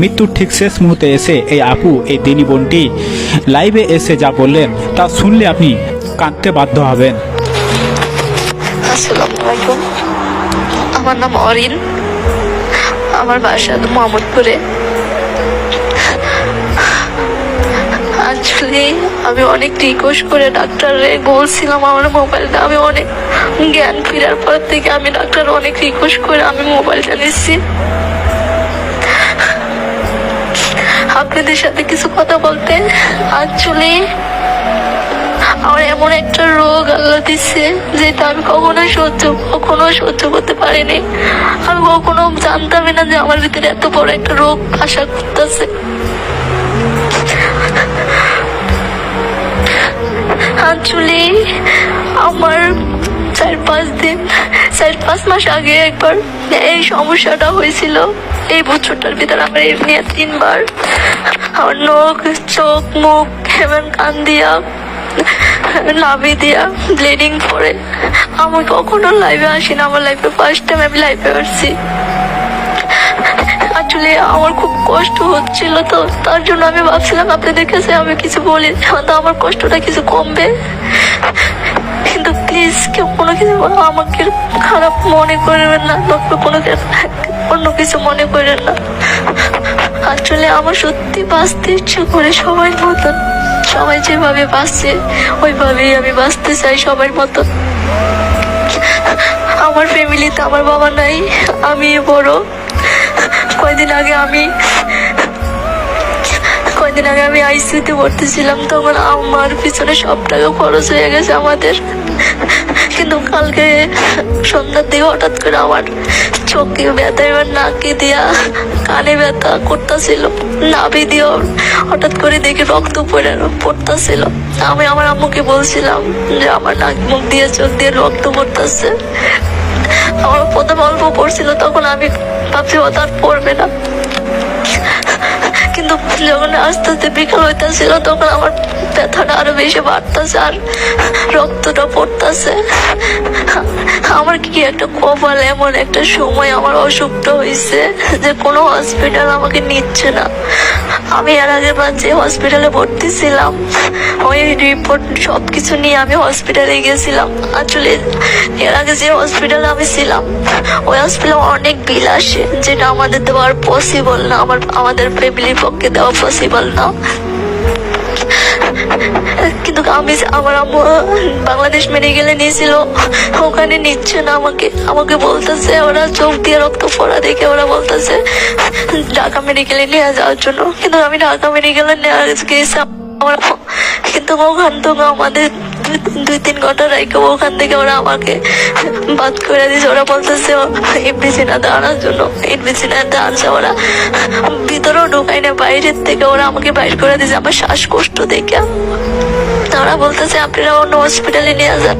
মৃত্যুর ঠিক শেষ মুহূর্তে এসে এই আপু, এই দিনী বোনটি লাইভে এসে যা বললেন, তা শুনলে আপনি কাঁদতে বাধ্য হবেন। আমার নাম অরিন। আমার বাসা মোহাম্মদপুরে। আসলে আমি অনেক রিকোয়েস্ট করে ডাক্তারে বলছিলাম, আমার মোবাইলটা আমি অনেক জ্ঞান ফেরার পর থেকে আমি ডাক্তার অনেক রিকোয়েস্ট করে আমি মোবাইলটা নিচ্ছি। আপনাদের সাথে কিছু কথা বলতে আসলে আমার এমন একটা রোগ আল্লাহ দিচ্ছে যেটা আমি কখনো সহ্য কখনো সহ্য করতে পারিনি। আমি কখনো জানতামই না যে আমার ভিতরে এত বড় একটা রোগ আশা করতেছে। আসলে আমার চার পাঁচ দিন চার পাঁচ মাস আগে একবার এই সমস্যাটা হয়েছিল। এই বছরটার ভিতরে আমার এমনি তিনবার। আমার নখ, চোখ, মুখ এবং কান দিয়া, নাভি দিয়া ব্লিডিং পড়ে। আমি কখনো লাইভে আসি না, আমার লাইফে ফার্স্ট টাইম আমি লাইভে আসছি। আসলে আমার খুব কষ্ট হচ্ছিল তো, তার জন্য আমি ভাবছিলাম আপনাদের কাছে আমি কিছু বলি তো আমার কষ্টটা কিছু কমবে। কিছু আমাকে খারাপ মনে করবেন না বা কোনো অন্য কিছু মনে করেন না। আসলে আমার সত্যি বাঁচতে ইচ্ছে করে সবাই মতন। সবাই যেভাবে বাঁচছে, ওইভাবেই আমি বাঁচতে চাই সবার মতন। আমার ফ্যামিলিতে আমার বাবা নাই, আমি বড়। কয়দিন আগে আমি, কয়দিন আগে আমি আইসিউতে ভর্তি ছিলাম, তখন আমার পিছনে সব টাকা খরচ হয়ে গেছে আমাদের। কিন্তু কালকে সন্ধ্যার দিকে হঠাৎ করে আমার চোখে ব্যথা এবার নাকি দিয়া, কানে ব্যথা করতেছিল, নাভি দিয়েও হঠাৎ করে দেখি রক্ত পড়ে, পড়তেছিল। আমি আমার আম্মুকে বলছিলাম যে, আমার নাক মুখ দিয়ে, চোখ দিয়ে রক্ত পড়তেছে। আমার প্রথম অল্প পড়ছিল, তখন আমি ভাবছি ও তার পড়বে না। কিন্তু যখন আস্তে আস্তে বিকাল হইতেছিল, তখন আমার ব্যথাটা আরও বেশি বাড়তেছে আর রক্তটা পড়তেছে। আমার কি একটা কপাল, এমন একটা সময় আমার অসুখটা হয়েছে যে কোনো হসপিটাল আমাকে নিচ্ছে না। আমি এর আগে যে হসপিটালে ভর্তি ছিলাম, ওই রিপোর্ট সব কিছু নিয়ে আমি হসপিটালে গেছিলাম। আসলে এর আগে যে হসপিটালে আমি ছিলাম, ওই হসপিটালে অনেক বিল আসে, যেটা আমাদের দেওয়ার পসিবল না, আমার, আমাদের ফ্যামিলির পক্ষে দেওয়া পসিবল না। কিন্তু আমি আমার আম্মু বাংলাদেশ মেডিকেলে নিয়েছিল। ওখানে নিচ্ছে না আমাকে। আমাকে বলতেছে, ওরা চোখ দিয়ে রক্ত পড়া দেখে ওরা বলতেছে, ঢাকা মেডিকেলে নিয়ে যাওয়ার জন্য। কিন্তু আমি ঢাকা মেডিকেলে নেওয়া গেছি। আমার কিন্তু ওখান থেকে আমাদের দুই তিন ঘণ্টা রেখে ওখান থেকে ওরা আমাকে বাদ করে দিয়েছে। ওরা বলতেছে ইনভিসিনা দাঁড়ানোর জন্য ইনভিসিনা দাঁড়াচ্ছে ওরা। ভিতরেও ঢুকাই না, বাইরের থেকে ওরা আমাকে বাইর করে দিয়েছে। আমার শ্বাসকষ্ট দেখে। তারা বলতেছে, আপনারা অন্য হসপিটালে নিয়ে যান।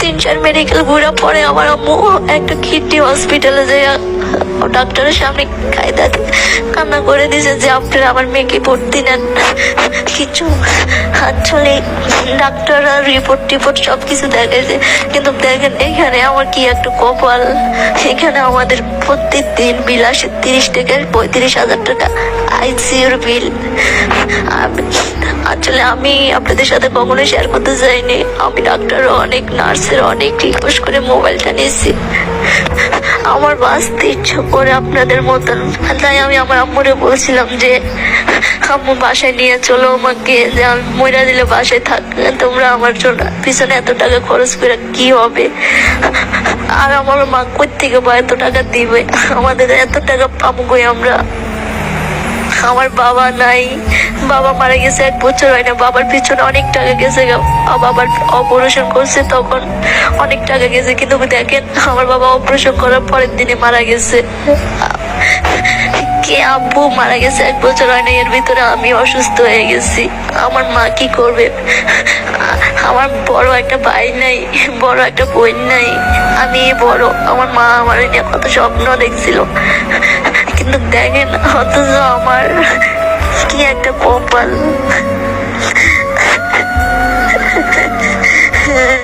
তিন চার মেডিকেল ঘুরে পরে আমার আম্মু একটা কিডনি হসপিটালে যায়। ডাক্তারের সামনে কায়দা কান্না করে দিয়েছে যে আপনারা আমার মেয়েকে ভর্তি নেন। কিছু আসলে ডাক্তাররা রিপোর্ট টিপোর্ট সব কিছু দেখেছে। কিন্তু দেখেন, এখানে আমার কি একটা কপাল? এখানে আমাদের প্রত্যেক দিন বিল আসে তিরিশ থেকে পঁয়ত্রিশ হাজার টাকা আইসিউর বিল। আসলে আমি আপনাদের সাথে কখনো শেয়ার করতে চাইনি আমি ডাক্তার, অনেক নার্সের অনেক রিকোয়েস্ট করে মোবাইলটা নিয়েছি। আমার বাঁচতে ইচ্ছা করে আপনাদের মতন। তাই আমি আমার আম্মুরে বলছিলাম যে, আম্মু বাসায় নিয়ে চলো আমাকে, যে আমি মইরা দিলে বাসায় থাকলে তোমরা আমার জন্য পিছনে এত টাকা খরচ করে কি হবে? আর আমার মা কই থেকে বা এত টাকা দিবে? আমাদের এত টাকা পাবো আমরা? আমার বাবা নাই। বাবা মারা গেছে এক বছর হয় না। বাবার পিছনে অনেক টাকা গেছে বাবার অপারেশন করছে তখন অনেক টাকা গেছে। কিন্তু দেখেন, আমার বাবা অপারেশন করার পরের দিনে মারা গেছে। কে আব্বু মারা গেছে এক বছর হয় না। এর ভিতরে আমি অসুস্থ হয়ে গেছি। আমার মা কি করবে? আমার বড় একটা ভাই নাই, বড় একটা বোন নাই। আমি বড়। আমার মা আমার কত স্বপ্ন দেখছিল। কিন্তু দেখেন অথচ আমার কি একটা কপাল।